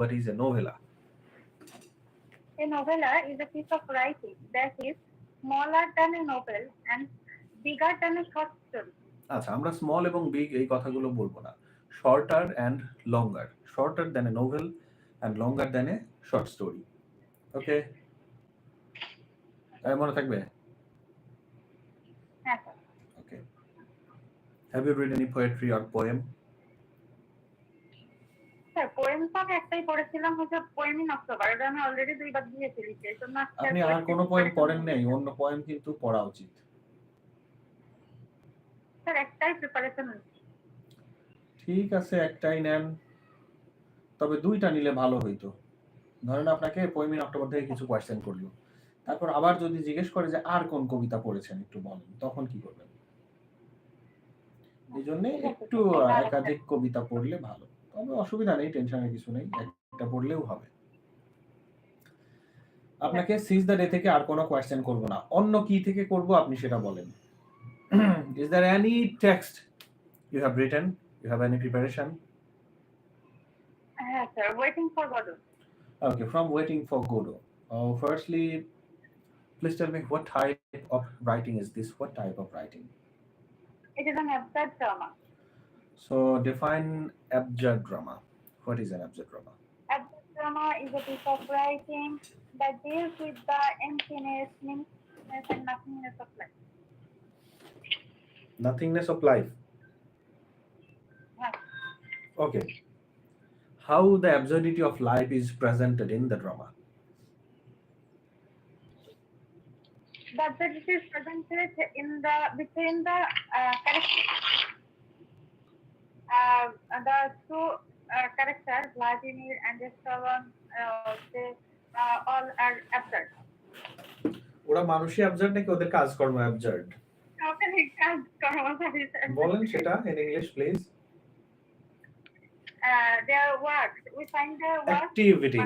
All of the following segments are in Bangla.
what is a novella? A novella is a piece of writing that is smaller than a novel and bigger than a short story. আচ্ছা আমরা স্মল এবং বিগ এই কথাগুলো বলব না। Shorter and longer shorter than a novel and longer than a short story okay মনে থাকবে? হ্যাঁ okay have you read any poetry or poem sir poem তো আমি একটাই পড়েছিলাম হচ্ছে পোয়েম ইন অক্টোবর এটা আমি অলরেডি দুইবার দিয়েছি লিখে জন্য আপনি আর কোনো পোয়েম পড়েন নেই অন্য পোয়েম কিন্তু পড়া উচিত। স্যার একটাই প্রিপারেশন ঠিক আছে একটাই নেন। তবে দুইটা নিলে ভালো হইতো। ধরেন আপনাকে পোয়েমিন অক্টোবর থেকে কিছু কোয়েশ্চেন করল। তারপর আবার যদি জিজ্ঞেস করে যে আর কোন কবিতা পড়েছেন একটু বলেন তখন কি করবেন? এই জন্য একটু। একাধিক কবিতা পড়লে ভালো। তবে অসুবিধা নেই টেনশনের কিছু নেই একটা পড়লেও হবে। আপনাকে সিজ দ্য ডে থেকে আর কোনো কোয়েশ্চেন করব না। অন্য কি থেকে করব আপনি সেটা বলেন। Is there any text you have written you have any preparation হ্যাঁ sir waiting for Godot Okay, from waiting for Godot. Uh, firstly, please tell me what type of writing is this? What type of writing? It is an absurd drama So define abjad drama. What is an abjad drama? Abstract drama is a piece of writing that deals with the emptiness, meaninglessness, and nothingness of life. Nothingness of life. Right. Okay. How the absurdity of life is presented in the drama. The absurdity is presented in the between the uh, characters. Uh, the two uh, characters, Vladimir and Esteban, uh, they uh, all are absurd. ওরা মানুষই অ্যাবজার্ড নাকি ওদের কাজকর্ম অ্যাবজার্ড বলেন সেটা ইন ইংলিশ প্লিজ অ্যাক্টিভিটিজ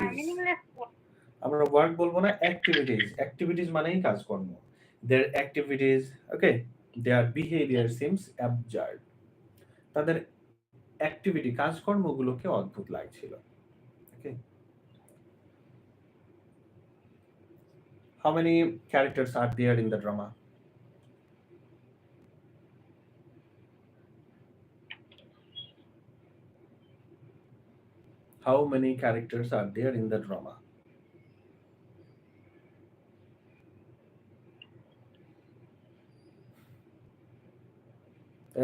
আমরা ওয়ার্ক বলব না অ্যাক্টিভিটিজ অ্যাক্টিভিটিজ মানেই কাজকর্ম। Their activities okay their behaviour seems absurd তাদের অ্যাক্টিভিটি কাজকর্মগুলোকে অদ্ভুত লাগছিল। Okay how many characters are there in the drama How many characters are there in the drama?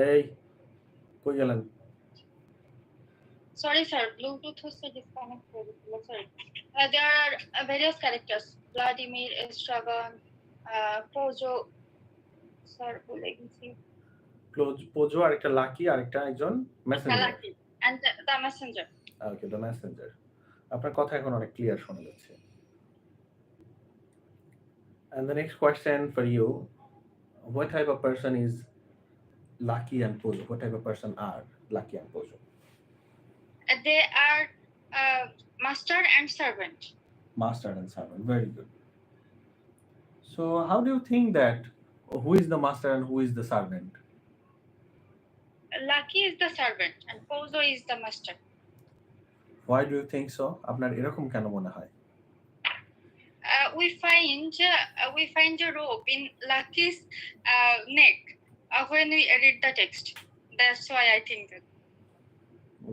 এই কই গেলেন Sorry, sir. Bluetooth was disconnected. Sorry. Uh, there are uh, various characters. Vladimir, Estragon, uh, Pojo. Sir, ভুলে গেছি। পোজো আর একটা লাকি আর একটা একজন messenger Kalaki. And the, the messenger. Okay the messenger আপনার কথা এখন অনেক ক্লিয়ার শোনা যাচ্ছে And the next question for you What type of person is Lucky and Pojo? What type of person are Lucky and Pozo? Uh, they are uh, master and servant. Master and servant. Very good. So, how do you think that who is the master and who is the servant? Lucky is the servant and Pozo is the master. Why do you think so? আপনার এরকম কেন মনে হয় Uh, we find uh, we find a rope in Lucky's uh, neck uh, when we read the text. That's why I think that.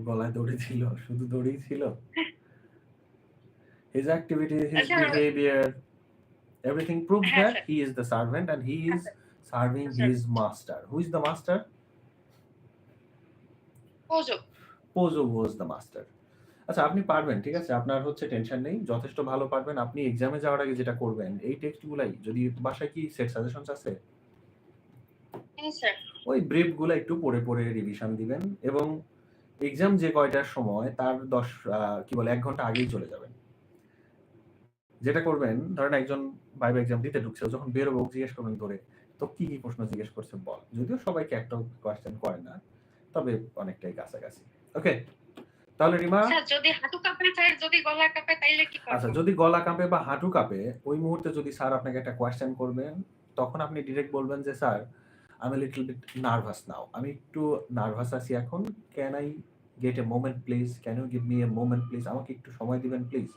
গলায় দড়ি ছিল শুধু দড়ি ছিল। His activities his আচ্ছা। behavior everything proves হ্যাঁ, that he is the servant and he is serving sir. his master who is the master? Pozo. Pozo was the master আচ্ছা আপনি পারবেন ঠিক আছে? আপনার হচ্ছে টেনশন নেই যথেষ্ট ভালো পারবেন। আপনি এক্সামে যাওয়ার আগে যেটা করবেন এই টেক্সটগুলাই যদি বাসায় কি সেট সাজেশনস আছে? sir. ওই ব্রিফগুলো একটু পড়ে পড়ে রিভিশন দিবেন এবং এক্সাম যে কয়টার সময় তার দশ কি বলে এক ঘণ্টা আগেই চলে যাবেন যেটা করবেন ধরেন একজন ভাইবা এক্সাম দিতে ঢুকছে যখন বেরোবো জিজ্ঞেস করবেন ধরে তো কি কি প্রশ্ন জিজ্ঞেস করছে বল। যদিও সবাইকে একটা কোয়েশ্চেন করে না তবে অনেকটাই কাছাকাছি। ওকে তাহলে রিমা স্যার যদি হাঁটু কাঁপে স্যার যদি গলা কাঁপে তাইলে কি করব? আচ্ছা যদি গলা কাঁপে বা হাঁটু কাঁপে ওই মুহূর্তে যদি স্যার আপনাকে একটা কোয়েশ্চেন করবেন তখন আপনি ডিরেক্ট বলবেন যে স্যার আমি লিটল বিট নার্ভাস নাও আমি একটু নার্ভাস আছি এখন। Can I get a moment please can you give me a moment please আমাকে একটু সময় দিবেন প্লিজ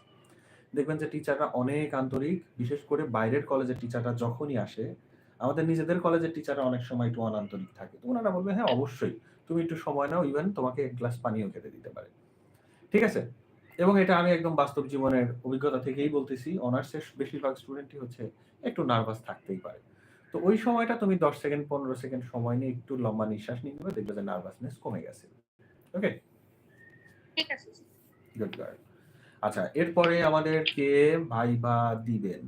দেখবেন যে টিচাররা অনেক আন্তরিক, বিশেষ করে বাইরের কলেজের টিচাররা যখনই আসে, আমাদের নিজেদের কলেজের টিচাররা অনেক সময় একটু অনান্তরিক থাকে। তো ওনারা বলবে হ্যাঁ অবশ্যই। তুমি একটু সময় নাও ইভেন তোমাকে এক গ্লাস পানিও খেতে দিতে পারে। ঠিক আছে? এবং এটা আমি একদম বাস্তব জীবনের অভিজ্ঞতা থেকেই বলতেছি। অনার্সের বেশিরভাগ স্টুডেন্টই হচ্ছে একটু নার্ভাস থাকতেই পারে। তো ওই সময়টা তুমি দশ সেকেন্ড পনেরো সেকেন্ড সময় নিয়ে একটু লম্বা নিঃশ্বাস নিয়ে নেবে দেখবে যে নার্ভাসনেস কমে গেছে। ওকে ঠিক আছে। গুড গার্ড আচ্ছা এরপরে আমাদের কে ভাইবা দিবেন?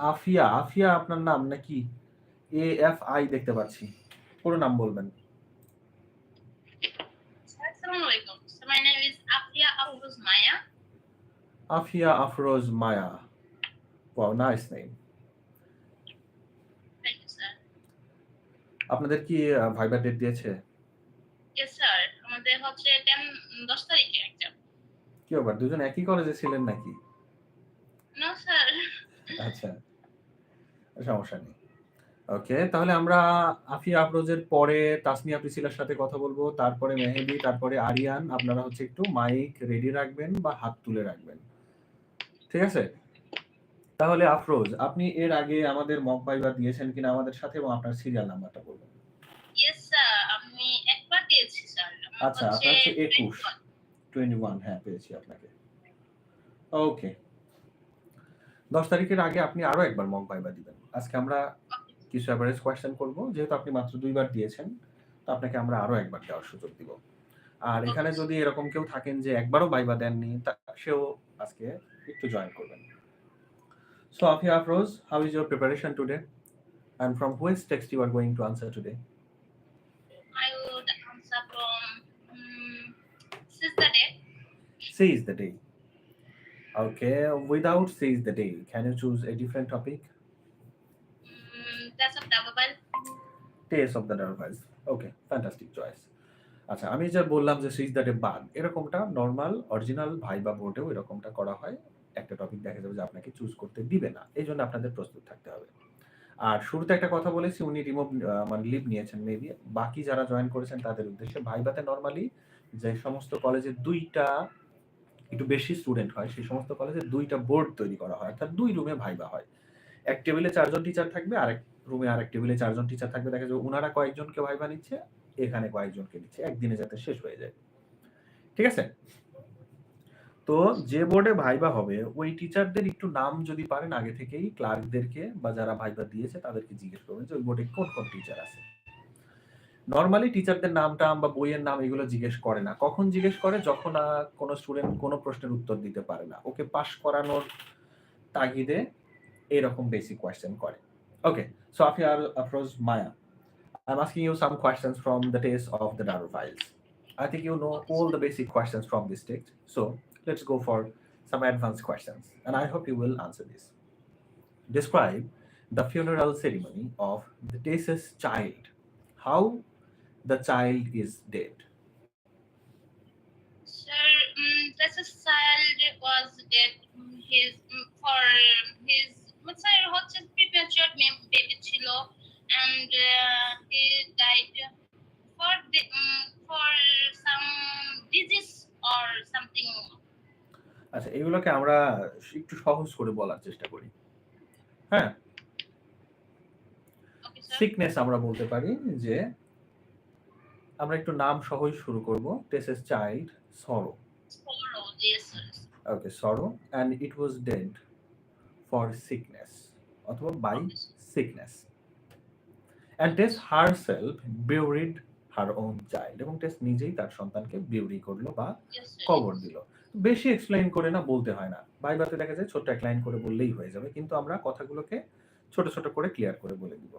আফিয়া আফিয়া আপনার নাম নাকি? এ এফ আই দেখতে পাচ্ছি। পুরো নাম বলবেন. Afia Afroz Maya. Wow nice name. আপনাদের কি ভাইবা ডেট দিয়েছে? Yes, sir. আমাদের হচ্ছে টেন দশ তারিখে এক্সাম কি ব্যাপার দুজন একই কলেজে ছিলেন নাকি? নো স্যার আচ্ছা সমস্যা নেই। ওকে তাহলে আমরা আফিয়া আফরোজের পরে তাসনিয়া প্রিসিলার সাথে কথা বলব তারপরে মেহেদি তারপরে আরিয়ান। আপনারা হচ্ছে একটু মাইক রেডি রাখবেন বা হাত তুলে রাখবেন। ঠিক আছে? তাহলে আফরোজ আপনি এর আগে আমাদের মক ভাইবা দিয়েছেন কিনা আমাদের সাথে এবং আপনার সিরিয়াল নাম্বারটা বলবেন ইয়েস স্যার আমি একবার দিয়েছি স্যার আচ্ছা, আপনার হচ্ছে 21 টোয়েন্টি ওয়ান হ্যাঁ পেয়েছি আপনাকে। ওকে দশ তারিখের আগে আপনি আরও একবার মক ভাইবা দিবেন। আজকে আমরা কিছু অ্যাভারেজ কোয়েশ্চেন করব যেহেতু আপনি মাত্র দুইবার দিয়েছেন তো আপনাকে আমরা আরও একবার দেওয়ার সুযোগ দিব। আর এখানে যদি এরকম কেউ থাকেন যে একবারও বাইবা দেননি তা সেও আজকে একটু জয়েন করবেন। So Afia Afroz how is your preparation today and from which text you are going to answer today I would answer from um, since the day. seize the day okay without seize the day can you choose a different topic Um, that's of the mobile. taste of the darvas okay fantastic choice আচ্ছা আমি যা বললাম যে সুইচ দ্যাট এ বাগ এরকমটা নর্মাল অরিজিনাল ভাইবা বোর্ডেও এরকমটা করা হয় একটা টপিক দেখা যাবে যে আপনাকে চুজ করতে দিবে না। এই জন্য আপনাদের প্রস্তুত থাকতে হবে। আর শুরুতে একটা কথা বলেছি, উনি রিমুভ মানে লিভ নিয়েছেন মেবি বাকি যারা জয়েন করেছেন তাদের উদ্দেশ্যে ভাইবাতে নর্মালি যে সমস্ত কলেজে দুইটা, একটু বেশি স্টুডেন্ট হয়, সেই সমস্ত কলেজে দুইটা বোর্ড তৈরি করা হয়। অর্থাৎ দুই রুমে ভাইবা হয়। এক টেবিলে চারজন টিচার থাকবে, আরেক রুমে আরেক টেবিলে চারজন টিচার থাকবে। দেখা যাবে ওনারা কয়েকজনকে ভাইবা নিচ্ছে, এখানে কয়েকজনকে নিচ্ছে। একদিনে যাতে শেষ হয়ে যায়। ঠিক আছে? তো যে বোর্ডে ভাইবা হবে, ওই টিচারদের একটু নাম যদি পারেন আগে থেকেই ক্লার্কদেরকে বা যারা ভাইবা দিয়েছে তাদেরকে জিজ্ঞেস করবেন যে ওই বোর্ডে কোন কোন টিচার আছে। নর্মালি টিচারদের নাম টাম বা বইয়ের নাম এগুলো জিজ্ঞেস করে না। কখন জিজ্ঞেস করে? যখন কোনো স্টুডেন্ট কোনো প্রশ্নের উত্তর দিতে পারে না। ওকে পাশ করানোর তাগিদে এরকম বেসিক কোয়েশ্চেন করে। Okay so Afia Afroz Maya I'm asking you some questions from the taste of the Daru files. I think you know all the basic questions from this text. So let's go for some advanced questions. And I hope you will answer this. Describe the funeral ceremony of the deceased child. How the child is dead. Sir, um, that's a child was dead. um, His um, for his sir হচ্ছে প্রিমেচুর বেবি ছিল and uh, he died for the um, for some disease or something. আচ্ছা এগুলোকে আমরা একটু সহজ করে বলার চেষ্টা করি। হ্যাঁ? সিকনেস আমরা বলতে পারি যে আমরা একটু নাম সহজ শুরু করব। টেসেস child sorrow. Okay sorrow and it was dead for sickness অথবা by sickness and Tess herself buried her own child এবং টেস নিজেই তার সন্তানকে বিউরি করল বা কবর দিল। বেশি এক্সপ্লেইন করে না বলতে হয় না বাইবাতে দেখা যায় ছোট্ট এক লাইন করে বললেই হয়ে যাবে কিন্তু আমরা কথাগুলোকে ছোট ছোট করে ক্লিয়ার করে বলে দিব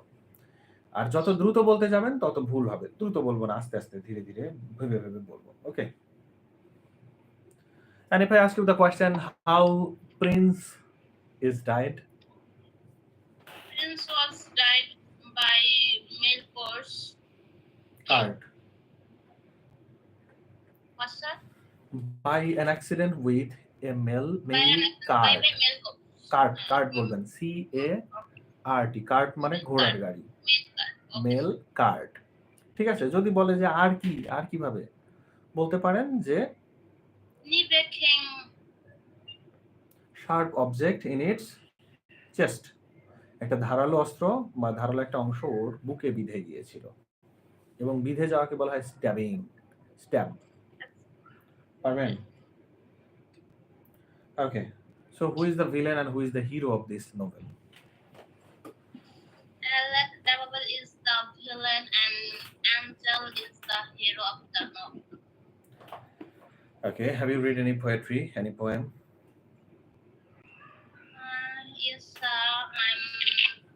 আর যত দ্রুত বলতে যাবেন তত ভুল হবে দ্রুত বলব না আস্তে আস্তে ধীরে ধীরে ভেবে ভেবে বলব okay And if I ask you the question, how Prince is died? Prince was died by male force. Cart. What, sir? By male an- by cart. by male force. Cart cart বলবেন। C A R T cart মানে ঘোড়ার গাড়ি. মেল কার্ট ঠিক আছে যদি বলে যে আর কি আর কীভাবে? বলতে পারেন যে sharp object in its chest একটা ধারালো অস্ত্র বা ধারালো একটা অংশ ওর বুকে বিঁধে গিয়েছিল। এবং বিঁধে যাওয়াকে বলা হয় stabbing stab পারবেন okay so who is the villain and who is the hero of this novel Alec Devil is the villain and Angel is the hero of the novel. Okay have you read any poetry any poem Uh, yes, uh, I'm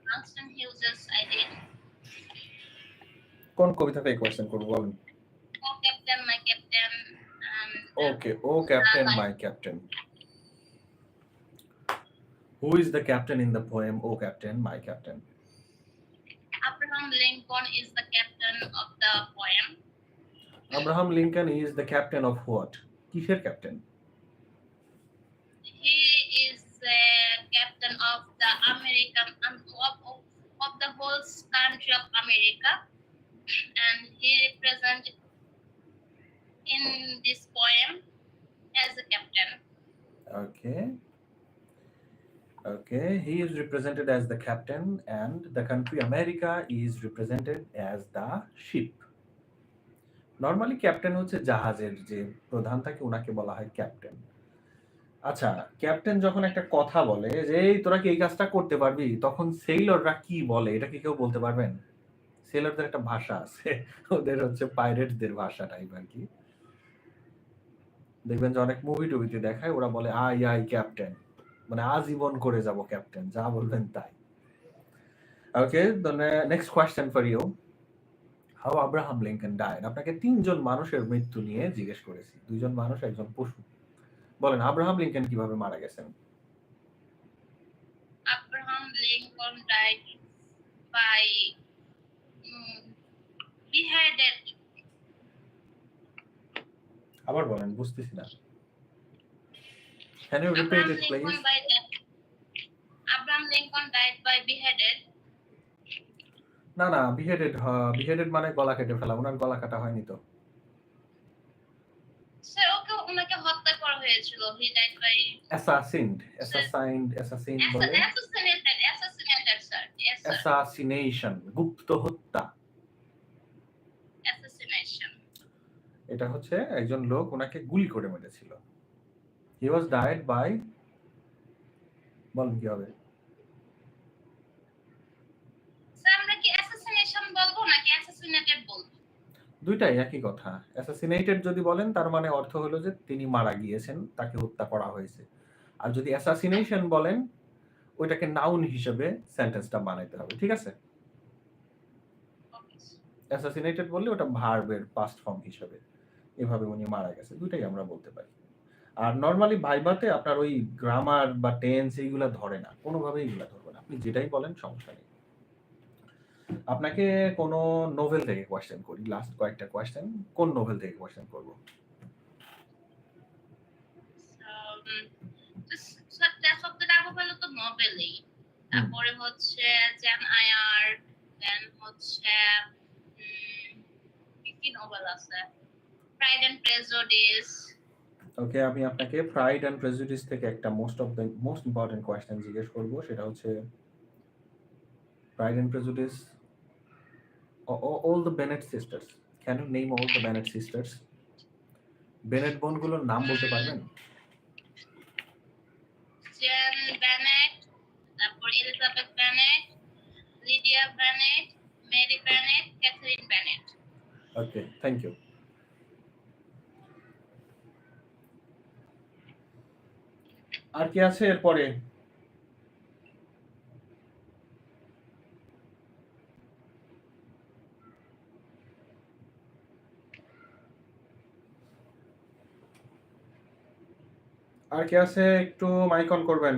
Langston Hughes. I did. কোন কবিতা থেকে কোয়েশ্চেন করবো বলেন Um, okay O captain my captain who is the captain in the poem O captain my captain Abraham Lincoln is the captain of the poem. Abraham Lincoln is the captain of what কিসের captain He is the captain of the American um, of, of, of the whole country of America, and he represented in this poem as a captain. Okay. Okay, he is represented as the captain, and the country America is represented as the ship. Normally captain হচ্ছে জাহাজের যে প্রধান থাকে ওনাকে বলা হয় ক্যাপ্টেন আচ্ছা ক্যাপ্টেন যখন একটা কথা বলে যে এই তোরা কি এই কাজটা করতে পারবি তখন সেইলররা কি বলে এটা কি কেউ বলতে পারবেন সেলরদের একটা ভাষা আছে ওদের হচ্ছে পাইরেটদের ভাষা টাইপ আর কি দেখবেন যে অনেক মুভি টুভিতে দেখায় ওরা বলে আই আই ক্যাপ্টেন মানে আজীবন করে যাব ক্যাপ্টেন যা বলবেন তাই। Okay next question for you how Abraham Lincoln died আপনাকে তিনজন মানুষের মৃত্যু নিয়ে জিজ্ঞেস করেছি। দুইজন মানুষ একজন পশু। বলেন আব্রাহাম লিঙ্কন কীভাবে মারা গেছেন? Lincoln died by um, beheaded. আবার বলেন বুঝতেছি না। It please Lincoln by the, Abraham Lincoln died by beheaded. না না বিহেডেড বিহেডেড মানে গলা কেটে ফেলা ওনার গলা কাটা হয়নি তো। সে ওকে ওনাকে হত্যা করা হয়েছিল। He died by assassined assassined assassin বলে। অ্যাসাসিনেটেড অ্যাসাসিনেটেড স্যার অ্যাসাসিনেশন গুপ্ত হত্যা অ্যাসাসিনেশন এটা হচ্ছে একজন লোক ওনাকে গুলি করে মেরেছিল। হি ওয়াজ ডায়েড বাই বলেন কি হবে? দুইটাই একই কথা। অ্যাসাসিনেটেড যদি বলেন তার মানে অর্থ হলো যে তিনি মারা গিয়েছেন তাকে হত্যা করা হয়েছে। আর যদি অ্যাসাসিনেশন বলেন ওইটাকে নাউন হিসেবে সেন্টেন্সটা বানাইতে হবে ঠিক আছে? অ্যাসাসিনেটেড বললে ওটা ভার্বের পাস্ট ফর্ম হিসেবে। এভাবে উনি মারা গেছে দুইটাই আমরা বলতে পারি। আর নর্মালি ভাইবাতে আপনার ওই গ্রামার বা টেন্স এইগুলা ধরে না কোনোভাবেই এগুলা ধরবে না। আপনি যেটাই বলেন সমস্যা নেই। আপনাকে কোনো নোভেল থেকে কোয়েশ্চেন করি লাস্ট কয়েকটা কোয়েশ্চেন কোন নোভেল থেকে কোয়েশ্চেন করব? তারপরে হচ্ছে জ্যান আয়ার দেন হচ্ছে কি কি নোবেল আছে? প্রাইড এন্ড প্রেজুডিস ওকে আমি আপনাকে প্রাইড অ্যান্ড প্রেজুডিস থেকে একটা most of the most important question জিজ্ঞেস করব সেটা হচ্ছে Pride and Prejudice all the Bennet sisters can you name all the Bennet sisters Bennet বোনগুলোর নাম বলতে পারবেন? জেন বেনেট তারপর Elizabeth Bennet Lydia Bennet Mary Bennet Catherine Bennet okay thank you আর কি আছে এরপরে? আর কি আছে? একটু মাইক অন করবেন।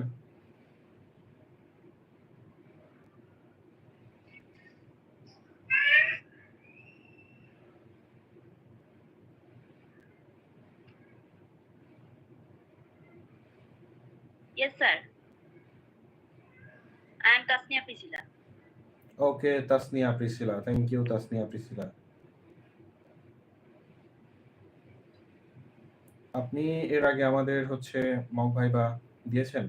Okay Tasnia Priscilla thank you Tasnia Priscilla. আপনি এর আগে আমাদের হচ্ছে মক ভাইবা দিয়েছেন?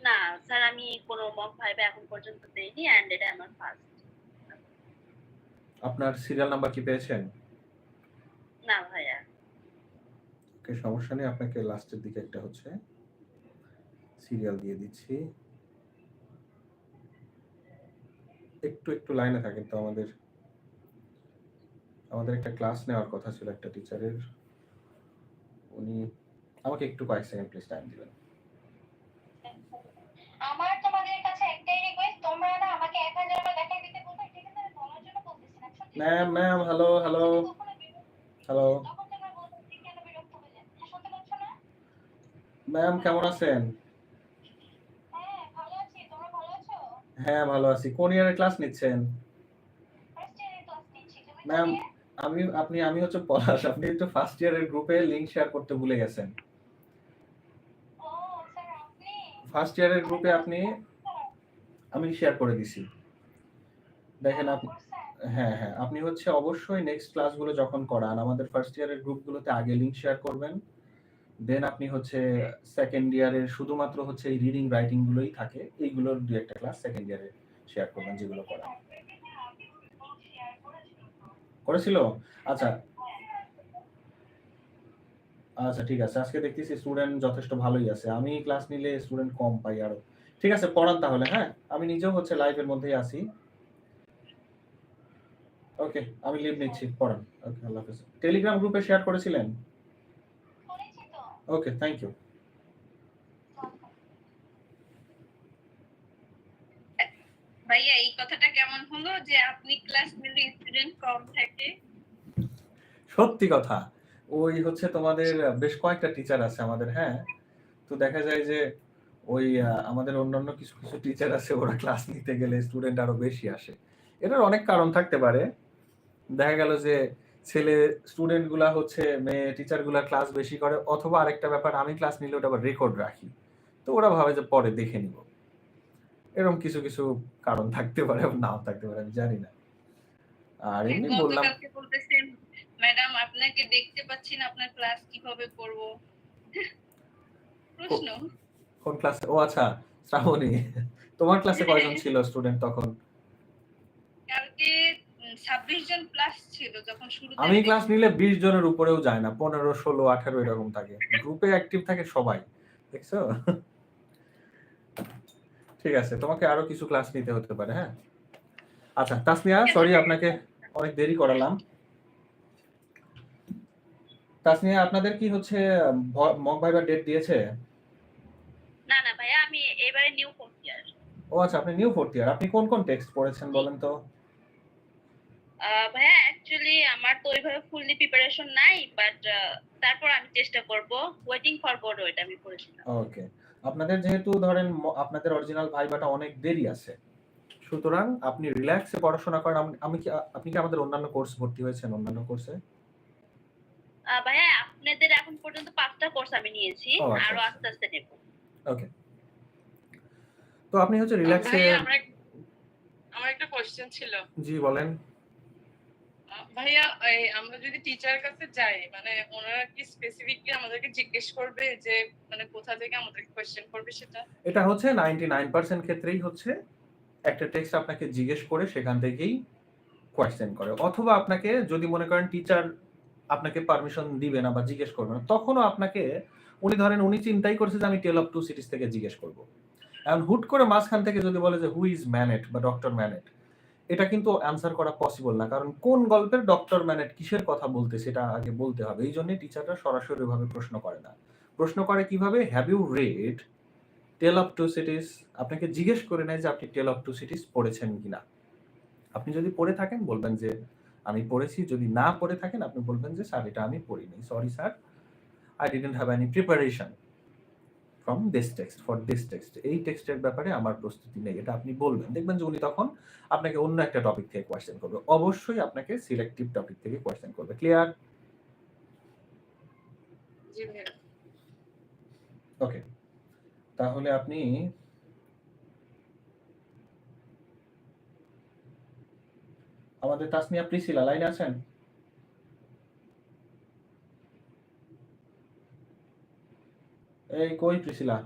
না স্যার আমি কোনো মক ভাইবা এখন পর্যন্ত দেইনি এন্ড এটা আমার ফার্স্ট আপনার সিরিয়াল নাম্বার কি পেয়েছেন? না ভাইয়া। কে সমস্যা নেই আপনাকে লাস্টের দিকে একটা হচ্ছে সিরিয়াল দিয়ে দিচ্ছি। একটু, একটু লাইনে থাকেন তো আমাদের আমাদের একটা ক্লাস নেওয়ার কথা ছিল একটা টিচারের। উনি আমাকে একটু কয়েক সেকেন্ড প্লিজ টাইম দিবেন। আমার তোমাদের কাছে একটাই রিকোয়েস্ট তোমরা না আমাকে 1000 বার দেখাই দিতে বলছো ঠিক আছে আমি বলার জন্য বলতেছি না ma'am, ma'am, hello, hello, hello. হ্যাঁ ম্যাম কেমন আছেন? হ্যাঁ ভালো আছি তোমরা ভালো আছো হ্যাঁ, ভালো আছি। কোন ইয়ারের ক্লাস নিচ্ছেন? ম্যাম, আমি আপনি আমি হচ্ছে পলাশ। আপনি একটু ফার্স্ট ইয়ারের গ্রুপে লিংক শেয়ার করতে ভুলে গেছেন। ফার্স্ট ইয়ারের গ্রুপে আপনি আমি শেয়ার করে দিছি। দেখেন আপনি হ্যাঁ, হ্যাঁ। আপনি হচ্ছে অবশ্যই নেক্সট ক্লাসগুলো যখন করান আমাদের ফার্স্ট ইয়ারের গ্রুপগুলোতে আগে লিংক শেয়ার করবেন। দেন আপনি হচ্ছে সেকেন্ড ইয়ারের শুধুমাত্র হচ্ছে এই রিডিং রাইটিং গুলোই থাকে। এইগুলোর ২ একটা ক্লাস সেকেন্ড ইয়ারে শেয়ার করবেন যেগুলো করেছিল করেছিল? আচ্ছা। আচ্ছা ঠিক আছে। আজকে দেখতেছি স্টুডেন্ট যথেষ্ট ভালোই আছে। আমি ক্লাস নিলে স্টুডেন্ট কম পাই আরও। ঠিক আছে পড়ান তাহলে হ্যাঁ? আমি নিজেও হচ্ছে লাইভের মধ্যেই আছি। ওকে, আমি লিভ নিচ্ছি। পড়ান। ওকে, আল্লাহ হাফেজ। টেলিগ্রাম গ্রুপে শেয়ার করেছিলেন? Okay, thank you. ভাইয়া এই কথাটা কেমন হলো যে আপনি ক্লাস নিলে স্টুডেন্ট কম থাকে সত্যি কথা। ওই হচ্ছে তোমাদের বেশ কয়েকটা টিচার আছে আমাদের হ্যাঁ? তো দেখা যায় যে ওই আমাদের অন্যান্য কিছু, কিছু টিচার আছে ওরা ক্লাস নিতে গেলে স্টুডেন্ট আরও বেশি আসে। এটার অনেক কারণ থাকতে পারে। দেখা গেল যে ছেলে স্টুডেন্টগুলা হচ্ছে মেয়ে টিচারগুলা ক্লাস বেশি করে অথবা আরেকটা ব্যাপার আমি ক্লাস নিলে ওটা আবার রেকর্ড রাখি। তো ওরা ভাবে যে পরে দেখে নিব। এরকম কিছু, কিছু কারণ থাকতে পারে নাও থাকতে পারে আমি জানি না। আর এমনি বললাম ম্যাডাম আপনাকে দেখতে পাচ্ছি না আপনার ক্লাস কীভাবে করব প্রশ্ন কোন ক্লাসে? ও আচ্ছা, শ্রাবণী। তোমার ক্লাসে কয়জন ছিল স্টুডেন্ট তখন? কালকে 26 জন প্লাস ছিল যখন শুরুতে আমি ক্লাস নিলে ২০ জনের উপরেও যায় না। ১৫, ১৬, ১৮ এরকম থাকে। গ্রুপে অ্যাক্টিভ থাকে সবাই। দেখছ? ঠিক আছে। তোমাকে আরও কিছু ক্লাস নিতে হতে পারে, হ্যাঁ? আচ্ছা, তাসনিয়া সরি আপনাকে অনেক দেরি করালাম। তাসনিয়া আপনাদের কি হচ্ছে মক ভাইবার ডেট দিয়েছে? না না ভাইয়া আমি এবারে নিউ ফোর্থ ইয়ার ও আচ্ছা আপনি নিউ ফোর্থ ইয়ার। আপনি কোন, কোন টেক্সট পড়েছেন বলেন তো? ভাইয়া অ্যাকচুয়ালি আমার তো ওইভাবে ফুললি প্রিপারেশন নাই বাট তারপর আমি চেষ্টা করব ওয়েটিং ফর গডো এটা আমি পড়েছিলাম ওকে। আপনাদের যেহেতু ধরেন আপনাদের অরিজিনাল ভাইবাটা অনেক দেরি আছে। সুতরাং আপনি রিল্যাক্সে পড়াশোনা করেন। আমি কি আপনি কি আমাদের অন্যান্য কোর্স ভর্তি হয়েছেন অন্যান্য কোর্সে? ভাইয়া আপনাদের এখন পর্যন্ত পাঁচটা কোর্স আমি নিয়েছি আচ্ছা, আরও আচ্ছা। আস্তে আস্তে নেব ওকে। তো আপনি হচ্ছে রিল্যাক্সে আমার একটা কোশ্চেন ছিল জি বলেন। ভাইয়া এই আমরা যদি টিচার কাছে যাই মানে ওনারা কি স্পেসিফিকলি আমাদেরকে জিজ্ঞেস করবে যে মানে কোথা থেকে আমাদেরকে কোশ্চেন করবে সেটা এটা হচ্ছে 99% ক্ষেত্রেই হচ্ছে একটা টেক্সট আপনাকে জিজ্ঞেস করে সেখান থেকেই কোয়েশ্চেন করে। অথবা আপনাকে যদি মনে করেন টিচার আপনাকে পারমিশন দিবে না বা জিজ্ঞেস করবে না, তখনও আপনাকে উনি ধরেন উনি চিন্তাই করছে যে আমি টেল অফ টু সিটিজ থেকে জিজ্ঞেস করব। এখন হুট করে মাঝখান থেকে যদি বলে যে হু ইজ ম্যানেট বা ডক্টর ম্যানেট এটা কিন্তু অ্যান্সার করা পসিবল না। কারণ কোন গল্পের ডক্টর ম্যানেট কিসের কথা বলতে সেটা আগে বলতে হবে। এইজন্যই টিচাররা সরাসরি ওইভাবে প্রশ্ন করে না। প্রশ্ন করে কীভাবে have you read tale of two cities আপনাকে জিজ্ঞেস করে নেয় যে আপনি টেল অফ টু সিটিজ পড়েছেন কিনা। আপনি যদি পড়ে থাকেন, বলবেন যে আমি পড়েছি। যদি না পড়ে থাকেন, আপনি বলবেন যে, স্যার, এটা আমি পড়িনি। Sorry sir. I didn't have any preparation from this text for this text. এই টেক্সটের ব্যাপারে আমার প্রস্তুতি নেই। এটা আপনি বলবেন। দেখবেন যে উনি তখন আপনাকে অন্য একটা টপিক থেকে কোয়েশ্চেন করবে। অবশ্যই আপনাকে সিলেক্টিভ টপিক থেকে কোয়েশ্চেন করবে। ক্লিয়ার? ওকে। তাহলে আপনি আমাদের তাসনিয়া প্রিসিলা লাইনে আছেন? এই কই প্রিসিলা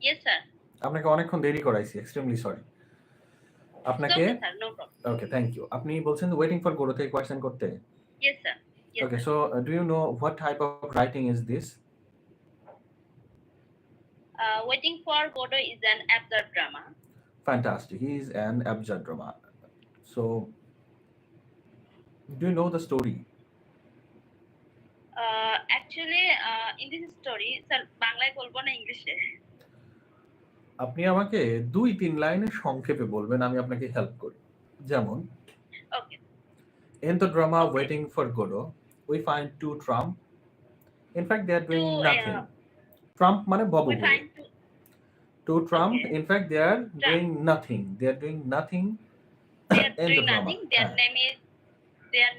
Yes, sir. আপনাকে অনেকক্ষণ দেরি করাইছি এক্সট্রিমলি সরি আপনাকে okay. ওকে থ্যাংক ইউ আপনি বলছেন ওয়েটিং ফর গোরো থেকে কোয়েশ্চেন করতে Yes, sir. Yes, okay sir. So do you know what type of writing is Uh, Waiting for Godot is an absurd drama. fantastic he is an abjad drama so do you know the story actually in this story sir বাংলায় বলব ইংলিশে? আপনি আমাকে দুই তিন লাইনে সংক্ষেপে বলবেন আমি আপনাকে হেল্প করি। যেমন okay in drama waiting for Godot we two tramp in fact tramp মানে both two tramp in fact they are doing nothing their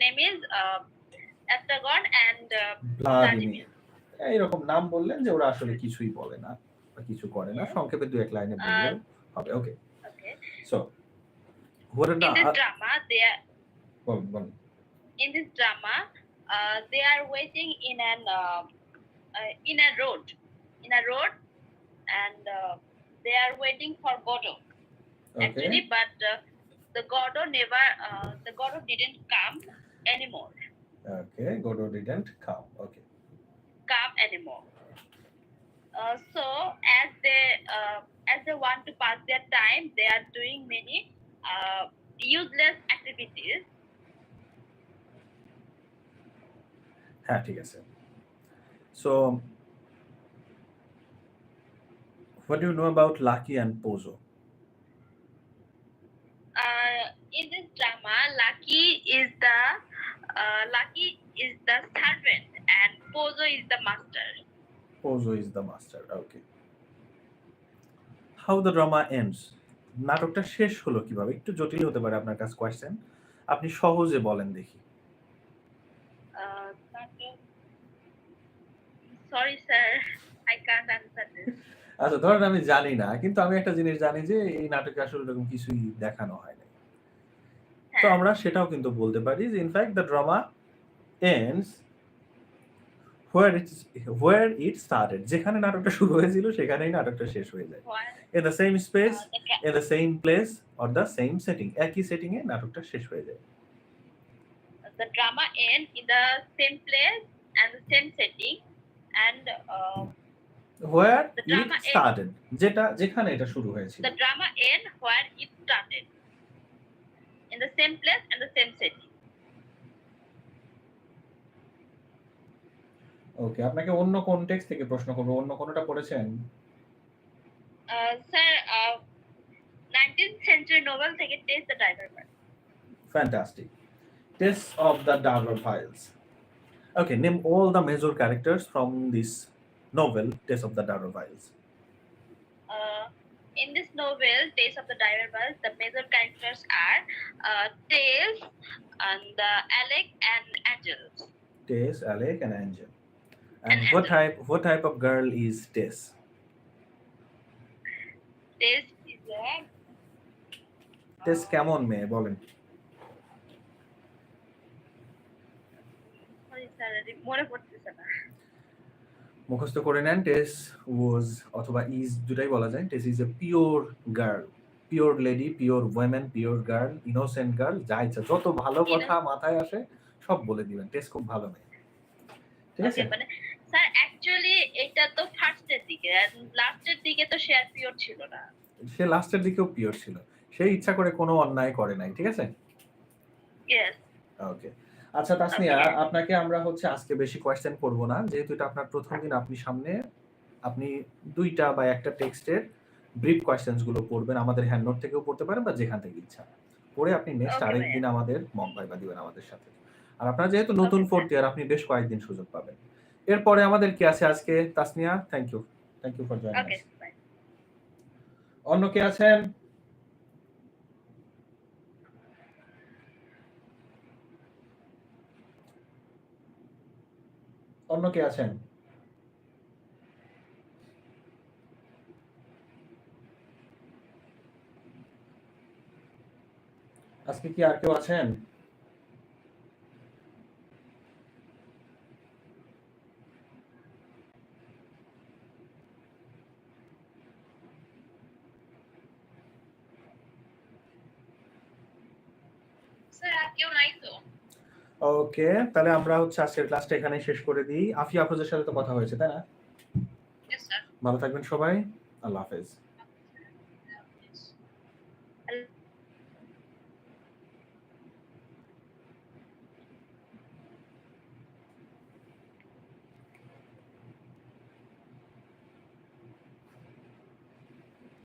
name Astagon and uh, Vladimir. Vladimir. এইরকম নাম বললেন যে ওরা আসলে কিছুই বলে না বা কিছু করে না সংক্ষেপে দু এক লাইনে বললেও হবে okay Okay. So what are In this the drama, they are বলুন বলুন in this drama, uh, they are waiting in an uh, uh, in a road, in a road, and uh, they are waiting for Godot. Actually, okay but uh, the Godot never, uh, the Godot didn't come anymore. okay Godot didn't come okay come anymore. Uh, so as they uh, as they want to pass their time, they are doing many uh, useless activities. হ্যাঁ ঠিক আছে so what do you know about Lucky and Pozo? Uh, in this drama, Lucky is the uh, Lucky is the servant and Pozo is the master. Pozo is the master. Okay. How the drama ends? নাটকটা শেষ হলো কীভাবে একটু জটিল হতে পারে আপনার কাছে কোয়েশ্চেন আপনি সহজে বলেন দেখি Uh, that- sorry, sir, I can't answer this. আচ্ছা ধরেন আমি জানি না কিন্তু আমি একটা জিনিস জানি যে এই নাটকে আসলে এরকম কিছুই দেখানো হয় না তো হ্যাঁ, আমরা সেটাও কিন্তু বলতে পারি যে in fact the drama ends where it where it started যেখানে নাটকটা শুরু হয়েছিল সেখানেই নাটকটা শেষ হয়ে যায়। In the same space in the same place or the same setting একই সেটিং এ নাটকটা শেষ হয়ে যায়। The drama end in the same place and the same setting and uh, where The drama ends- started যেটা যেখানে এটা শুরু হয়েছিল। The drama end where it started in the same place and the same setting ওকে আপনাকে অন্য কোন টেক্সট থেকে প্রশ্ন করব অন্য কোনটা পড়েছেন uh, sir uh, 19th century novel থেকে taste the diver bird Fantastic. Test of the Darwin Files. Okay, name all the major characters from this novel, Test of the Darwin Files. uh, in this novel taste of the diver bird the major characters are uh, Tails and the Alec and Angel Tess, Alec, and Angel. And And what Angel. type what type of girl is Tess? Tails is a Tess কেমন মেয়ে বলেন sorry sir মনে পড়তেছে না মুখস্থ করে নেন টেস ওয়াজ অথবা ইজ দুটাই বলা যায়। Tess is a pure girl pure lady pure women pure girl innocent girl যা ইচ্ছা যত ভালো কথা মাথায় আসে সব বলে দিবেন। টেস খুব ভালো মেয়ে। ঠিক আছে? মানে স্যার অ্যাকচুয়ালি এটা তো ফার্স্টের দিকে লাস্টের দিকে তো শেয়ার পিওর ছিল না। সে লাস্টের দিকেও পিওর ছিল। সে ইচ্ছা করে কোনো অন্যায় করে নাই ঠিক আছে? ইয়েস ওকে আচ্ছা তাসনিয়া আপনাকে আমরা হচ্ছে আজকে বেশি কোয়েশ্চেন করব না। যেহেতু এটা আপনার প্রথম দিন আপনি সামনে আপনি দুইটা বা একটা টেক্সটের ব্রিফ কোয়েশ্চেনসগুলো পড়বেন। আমাদের হ্যান্ড নোট থেকেও পড়তে পারেন বা যেখান থেকে ইচ্ছা। পড়ে আপনি নেক্সট আরেকদিন আমাদের মক ভাইবা দিবেন আমাদের সাথে। আর আপনার যেহেতু নতুন ফোর্থ ইয়ার আপনি বেশ কয়েকদিন সুযোগ পাবেন। এরপরে আমাদের কি আছে আজকে? Tasnia thank you thank you for joining অন্য কে আছেন? অন্য কে আছেন? আজকে কি আর কেউ আছেন কেউ নাই তো ওকে তাহলে আমরা হচ্ছে আজকের ক্লাসটা এখানেই শেষ করে দিই। আফিয়া আফরোজের সাথে তো কথা হয়েছে তাই না? ভালো থাকবেন সবাই। আল্লাহ হাফেজ।